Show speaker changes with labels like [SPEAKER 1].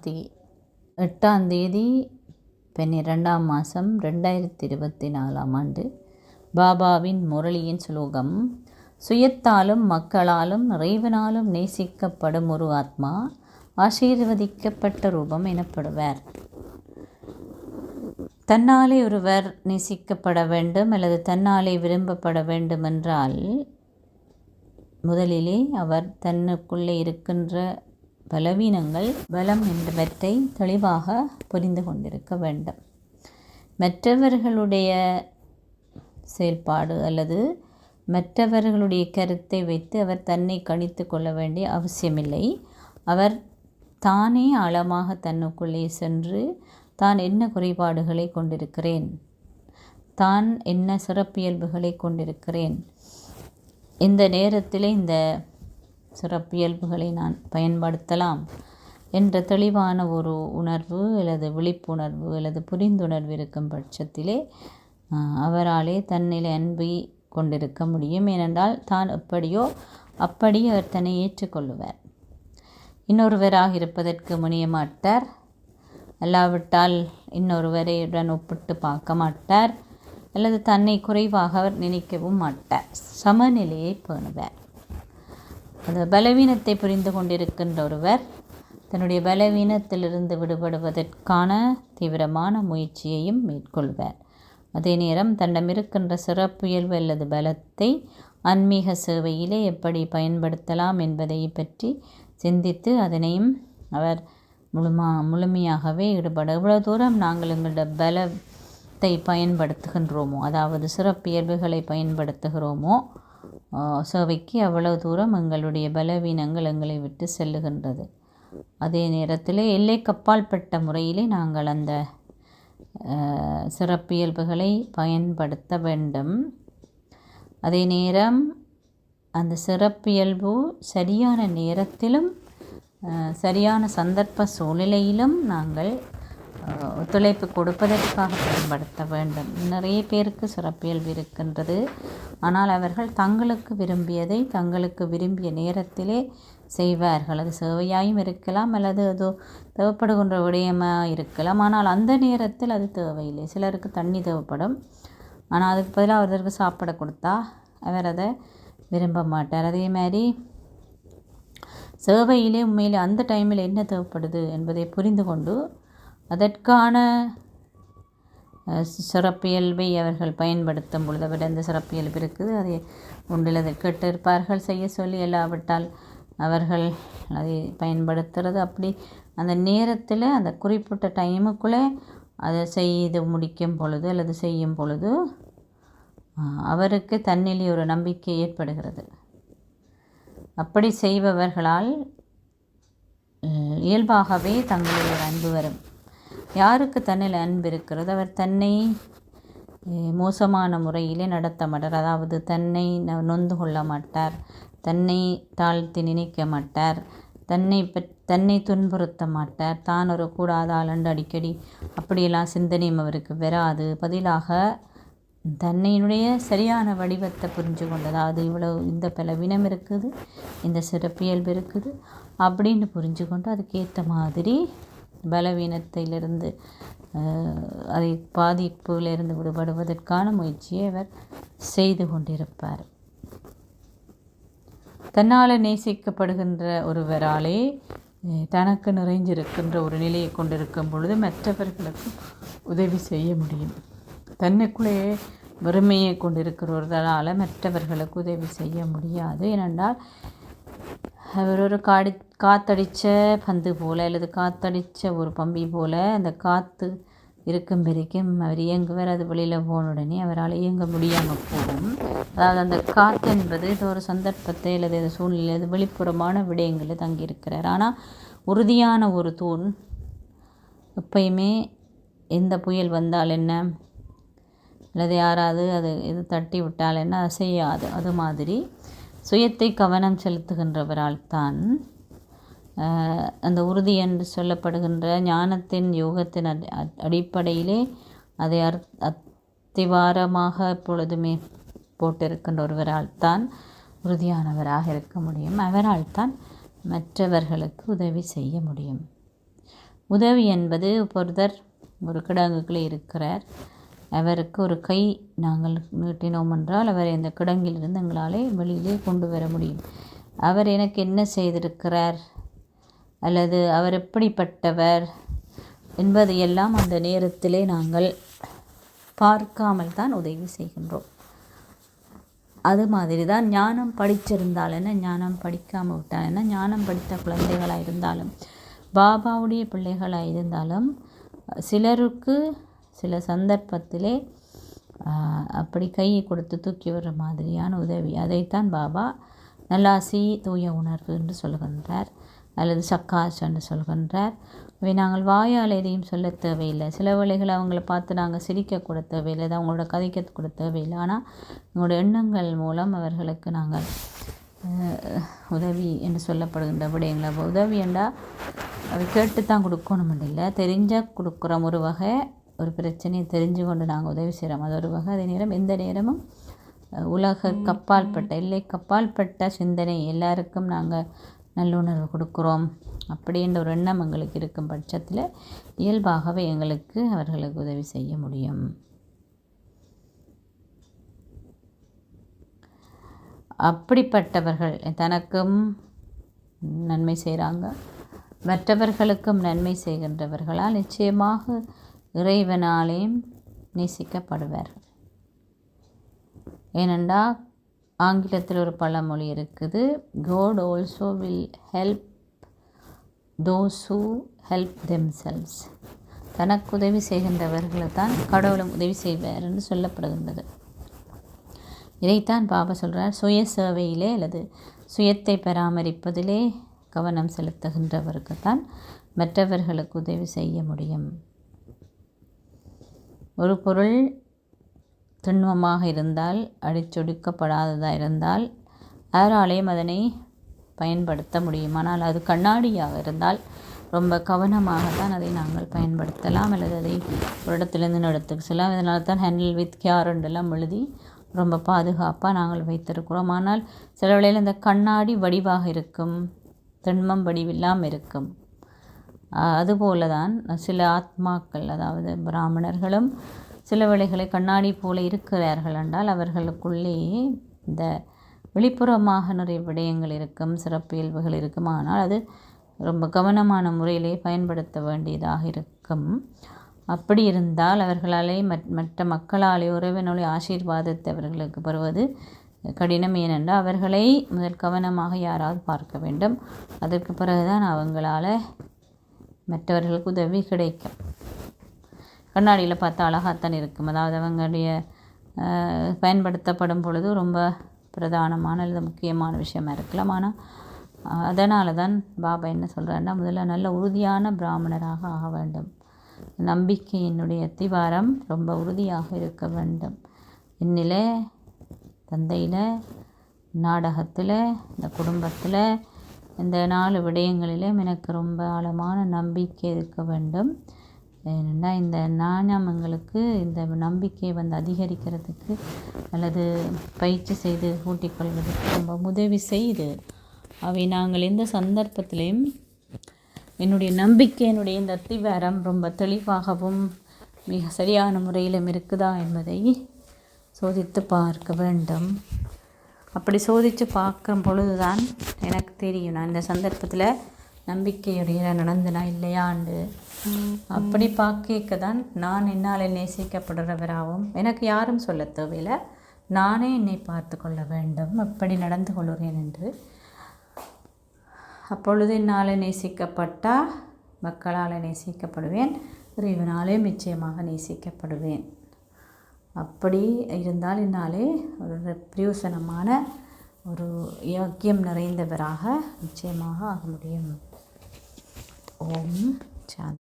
[SPEAKER 1] சாந்தி எட்டாம் தேதி பன்னிரெண்டாம் மாதம் ரெண்டாயிரத்தி இருபத்தி நாலாம் ஆண்டு பாபாவின் முரளியின் ஸ்லோகம் சுயத்தாலும் மக்களாலும் இறைவனாலும் நேசிக்கப்படும் ஒரு ஆத்மா ஆசீர்வதிக்கப்பட்ட ரூபம் எனப்படுவார். தன்னாலே ஒருவர் நேசிக்கப்பட வேண்டும் அல்லது தன்னாலே விரும்பப்பட வேண்டுமென்றால் முதலிலே அவர் தன்னுக்குள்ளே இருக்கின்ற பலவீனங்கள் பலம் என்பவற்றை தெளிவாக புரிந்து கொண்டிருக்க வேண்டும். மற்றவர்களுடைய செயல்பாடு அல்லது மற்றவர்களுடைய கருத்தை வைத்து அவர் தன்னை கணித்து கொள்ள வேண்டிய அவசியமில்லை. அவர் தானே ஆழமாக தன்னுக்குள்ளே சென்று தான் என்ன குறைபாடுகளை கொண்டிருக்கிறேன்? தான் என்ன சிறப்பியல்புகளை கொண்டிருக்கிறேன்? இந்த நேரத்தில் இந்த சிறப்பியல்புகளை நான் பயன்படுத்தலாம் என்ற தெளிவான ஒரு உணர்வு அல்லது விழிப்புணர்வு அல்லது புரிந்துணர்வு இருக்கும் பட்சத்திலே அவராலே தன்னிலை அன்பை கொண்டிருக்க முடியும். ஏனென்றால் தான் எப்படியோ அப்படி அவர் தன்னை ஏற்றுக்கொள்ளுவார். இன்னொருவராக இருப்பதற்கு முனிய மாட்டார். அல்லாவிட்டால் இன்னொருவரையுடன் ஒப்பிட்டு பார்க்க மாட்டார். அல்லது தன்னை குறைவாக அவர் நினைக்கவும் மாட்டார். சமநிலையை பேணுவார். அந்த பலவீனத்தை புரிந்து கொண்டிருக்கின்ற ஒருவர் தன்னுடைய பலவீனத்திலிருந்து விடுபடுவதற்கான தீவிரமான முயற்சியையும் மேற்கொள்வார். அதே நேரம் தன்னிடம் இருக்கின்ற சிறப்புயல்பு அல்லது பலத்தை ஆன்மீக சேவையிலே எப்படி பயன்படுத்தலாம் என்பதை பற்றி சிந்தித்து அதனையும் அவர் முழுமா முழுமையாகவே ஈடுபட இவ்வளோ தூரம் நாங்கள் எங்களோட பலத்தை பயன்படுத்துகின்றோமோ அதாவது சிறப்பியல்புகளை பயன்படுத்துகிறோமோ சேவைக்கு அவ்வளவு தூரம் எங்களுடைய பலவீனங்கள் எங்களை விட்டு செல்லுகின்றது. அதே நேரத்தில் எல்லை கப்பால்பட்ட முறையிலே நாங்கள் அந்த சிறப்பியல்புகளை பயன்படுத்த வேண்டும். அதே நேரம் அந்த சிறப்பியல்பு சரியான நேரத்திலும் சரியான சந்தர்ப்ப சூழ்நிலையிலும் நாங்கள் ஒத்துழைப்பு கொடுப்பதற்காக பயன்படுத்த வேண்டும். நிறைய பேருக்கு சிறப்பியல்பு இருக்கின்றது. ஆனால் அவர்கள் தங்களுக்கு விரும்பியதை தங்களுக்கு விரும்பிய நேரத்திலே செய்வார்கள். அது சேவையாயும் இருக்கலாம் அல்லது அது தேவைப்படுகின்ற விடயமாக இருக்கலாம். ஆனால் அந்த நேரத்தில் அது தேவையில்லை. சிலருக்கு தண்ணி தேவைப்படும். ஆனால் அதுக்கு பதிலாக அவருக்கு சாப்பிட கொடுத்தா அவர் அதை விரும்ப மாட்டார். அதே மாதிரி சேவையிலே உண்மையில் அந்த டைமில் என்ன தேவைப்படுது என்பதை புரிந்து கொண்டு அதற்கான சிறப்பியல்பை அவர்கள் பயன்படுத்தும் பொழுது அவர் எந்த சிறப்பியல்பு இருக்குது? அதை ஒன்றில் அதை கேட்டிருப்பார்கள். செய்ய சொல்லி இல்லாவிட்டால் அவர்கள் அதை பயன்படுத்துறது அப்படி. அந்த நேரத்தில் அந்த குறிப்பிட்ட டைமுக்குள்ளே அதை செய்து முடிக்கும் பொழுது அல்லது செய்யும் பொழுது அவருக்கு தன்னிலே ஒரு நம்பிக்கை ஏற்படுகிறது. அப்படி செய்பவர்களால் இயல்பாகவே தங்களுடைய அன்பு வரும். யாருக்கு தன்னில் அன்பு இருக்கிறது? அவர் தன்னை மோசமான முறையிலே நடத்த மாட்டார். அதாவது தன்னை நொந்து கொள்ள மாட்டார். தன்னை தாழ்த்தி நினைக்க மாட்டார். தன்னை பற் தன்னை துன்புறுத்த மாட்டார். தான் ஒரு கூடாத அடிக்கடி அப்படியெல்லாம் சிந்தனையும் அவருக்கு வராது. பதிலாக தன்னையினுடைய சரியான வடிவத்தை புரிஞ்சு கொண்டு அதாவது இவ்வளோ இந்த பலவீனம் இருக்குது இந்த சிறப்பியல்பு இருக்குது அப்படின்னு புரிஞ்சு கொண்டு அதுக்கேற்ற மாதிரி பலவீனத்திலிருந்து அதை பாதிப்பிலிருந்து விடுபடுவதற்கான முயற்சியை அவர் செய்து கொண்டிருப்பார். தன்னால் நேசிக்கப்படுகின்ற ஒருவராலே தனக்கு நிறைஞ்சிருக்கின்ற ஒரு நிலையை கொண்டிருக்கும் பொழுது மற்றவர்களுக்கும் உதவி செய்ய முடியும். தன்னுக்குள்ளேயே வறுமையை கொண்டிருக்கிறவர்களால் மற்றவர்களுக்கு உதவி செய்ய முடியாது. ஏனென்றால் அவர் ஒரு காடி காத்தடித்த பந்து போல் அல்லது காத்தடித்த ஒரு பம்பி போல் அந்த காற்று இருக்கும் வரைக்கும் அவர் இயங்குவார். அது வெளியில் போன உடனே அவரால் இயங்க முடியாமல் போகும். அதாவது அந்த காற்று என்பது இது ஒரு சந்தர்ப்பத்தை அல்லது இது சூழ்நிலை அது வெளிப்புறமான விடயங்களில் தங்கியிருக்கிறார். ஆனால் உறுதியான ஒரு தூண் எப்பயுமே எந்த புயல் வந்தால் என்ன? அல்லது யாராவது அது இது தட்டி விட்டால் என்ன? செய்யாது. அது மாதிரி சுயத்தை கவனம் செலுத்துகின்றவரால் தான் அந்த உறுதி என்று சொல்லப்படுகின்ற ஞானத்தின் யோகத்தின் அடிப்படையிலே அதை அர் அத்திவாரமாக எப்பொழுதுமே போட்டிருக்கின்ற ஒருவரால் தான் உறுதியானவராக இருக்க முடியும். அவரால் தான் மற்றவர்களுக்கு உதவி செய்ய முடியும். உதவி என்பது ஒருத்தர் ஒரு கிடங்குக்குள்ளே இருக்கிறார். அவருக்கு ஒரு கை நாங்கள் நீட்டினோம் என்றால் அவரை அந்த கிடங்கிலிருந்து எங்களாலே வெளியிலே கொண்டு வர முடியும். அவர் எனக்கு என்ன செய்திருக்கிறார்? அல்லது அவர் எப்படிப்பட்டவர் என்பதையெல்லாம் அந்த நேரத்திலே நாங்கள் பார்க்காமல் தான் உதவி செய்கின்றோம். அது மாதிரி தான் ஞானம் படிச்சிருந்தால் என்ன? ஞானம் படிக்காமல் விட்டால் என்ன? ஞானம் படித்த குழந்தைகளாக இருந்தாலும் பாபாவுடைய பிள்ளைகளாக இருந்தாலும் சிலருக்கு சில சந்தர்ப்பத்திலே அப்படி கையை கொடுத்து தூக்கி வர்ற மாதிரியான உதவி. அதைத்தான் பாபா நல்லாசி தூய உணர்வு என்று சொல்கின்றார். அல்லது சக்காஸ் என்று சொல்கின்றார். இவை நாங்கள் வாயால் எதையும் சொல்ல தேவையில்லை. சில வேளைகள் அவங்கள பார்த்து நாங்கள் சிரிக்கக்கூட தேவையில்லை. அது அவங்களோட கதைக்க கூட தேவையில்லை. ஆனால் எங்களோட எண்ணங்கள் மூலம் அவர்களுக்கு நாங்கள் உதவி என்று சொல்லப்படுகின்ற விடயங்களை. உதவி என்றால் அதை கேட்டு தான் கொடுக்கணும் இல்லை. தெரிஞ்ச கொடுக்குறோம் ஒரு வகை ஒரு பிரச்சனையை தெரிஞ்சு கொண்டு நாங்கள் உதவி செய்கிறோம். அது ஒரு வகை அதே நேரம். எந்த நேரமும் உலக கப்பால்பட்ட இல்லை கப்பால்பட்ட சிந்தனை எல்லாருக்கும் நாங்கள் நல்லுணர்வு கொடுக்குறோம். அப்படின்ற ஒரு எண்ணம் எங்களுக்கு இருக்கும் பட்சத்தில் இயல்பாகவே எங்களுக்கு அவர்களுக்கு உதவி செய்ய முடியும். அப்படிப்பட்டவர்கள் தனக்கும் நன்மை செய்கிறாங்க. மற்றவர்களுக்கும் நன்மை செய்கின்றவர்களால் நிச்சயமாக இறைவனாலேயும் நேசிக்கப்படுவார்கள் ஏனென்றால் ஆங்கிலத்தில் ஒரு பழமொழி இருக்குது god also will help those who help themselves தனக்கு உதவி செய்கின்றவர்களை தான் கடவுளும் உதவி செய்வார் என்று சொல்லப்படுகின்றது. இதைத்தான் பாபா சொல்கிறார் சுய சேவையிலே அல்லது சுயத்தை பராமரிப்பதிலே கவனம் செலுத்துகின்றவருக்கு தான் மற்றவர்களுக்கு உதவி செய்ய முடியும். ஒரு பொருள் திண்மமாக இருந்தால் அடிச்சொடுக்கப்படாததாக இருந்தால் யாராலேயும் அதனை பயன்படுத்த முடியும். ஆனால் அது கண்ணாடியாக இருந்தால் ரொம்ப கவனமாக தான் அதை நாங்கள் பயன்படுத்தலாம். அல்லது அதை ஒரு இடத்துலேருந்து இன்னொரு இடத்துக்கு செல்லலாம். இதனால தான் ஹேண்டில் வித் கேரண்டெல்லாம் எழுதி ரொம்ப பாதுகாப்பாக நாங்கள் வைத்திருக்கிறோம். ஆனால் சில வேளையில் இந்த கண்ணாடி வடிவாக இருக்கும் திண்மம் வடிவில்லாமல் இருக்கும். அதுபோல தான் சில ஆத்மாக்கள் அதாவது பிராமணர்களும் சில வேளைகளை கண்ணாடி போல இருக்கிறார்கள் என்றால் அவர்களுக்குள்ளேயே இந்த வெளிப்புறமாக நிறைய விடயங்கள் இருக்கும் சிறப்பியல்புகள் இருக்கும். ஆனால் அது ரொம்ப கவனமான முறையிலே பயன்படுத்த வேண்டியதாக இருக்கும். அப்படி இருந்தால் அவர்களாலே மற்ற மக்களாலே உறவினொழி ஆசீர்வாதத்தை அவர்களுக்கு பெறுவது கடினம். ஏனென்றால் அவர்களை முதல் கவனமாக யாராவது பார்க்க வேண்டும். அதற்கு பிறகுதான் அவங்களால மற்றவர்களுக்கு உதவி கிடைக்கும். கண்ணாடியில் பார்த்தா அழகாகத்தான் இருக்கும். அதாவது அவங்களுடைய பயன்படுத்தப்படும் பொழுது ரொம்ப பிரதானமான அல்லது முக்கியமான விஷயமா இருக்கலாம். ஆனால் அதனால தான் பாபா என்ன சொல்கிறாருன்னா முதல்ல நல்ல உறுதியான பிராமணராக ஆக வேண்டும். நம்பிக்கையினுடைய அத்திவாரம் ரொம்ப உறுதியாக இருக்க வேண்டும். என்னில் தந்தையில் நாடகத்தில் இந்த குடும்பத்தில் இந்த நாலு விடயங்களிலும் எனக்கு ரொம்ப ஆழமான நம்பிக்கை இருக்க வேண்டும். ஏனென்றால் இந்த ஞானம் எங்களுக்கு இந்த நம்பிக்கையை வந்து அதிகரிக்கிறதுக்கு அல்லது பயிற்சி செய்து கூட்டிக்கொள்வதற்கு ரொம்ப உதவி செய்து அவை நாங்கள் எந்த சந்தர்ப்பத்திலையும் என்னுடைய நம்பிக்கை என்னுடைய இந்த அத்திவாரம் ரொம்ப தெளிவாகவும் மிக சரியான முறையிலும் இருக்குதா என்பதை சோதித்து பார்க்க வேண்டும். அப்படி சோதித்து பார்க்கும் பொழுது தான் எனக்கு தெரியும். நான் இந்த சந்தர்ப்பத்தில் நம்பிக்கையுடைய நடந்தனா இல்லையாண்டு. அப்படி பார்க்க தான் நான் என்னால் நேசிக்கப்படுறவராகவும் எனக்கு யாரும் சொல்ல தேவையில்லை. நானே என்னை பார்த்து கொள்ள வேண்டும். அப்படி நடந்து கொள்கிறேன் என்று. அப்பொழுது என்னால் நேசிக்கப்பட்டால் மக்களால் நேசிக்கப்படுவேன் இறைவனாலே நிச்சயமாக நேசிக்கப்படுவேன் அப்படி இருந்தால் என்னாலே ஒரு பிரயோசனமான ஒரு யோக்கியம் நிறைந்தவராக நிச்சயமாக ஆக முடியும். ஓம் சாந்தி.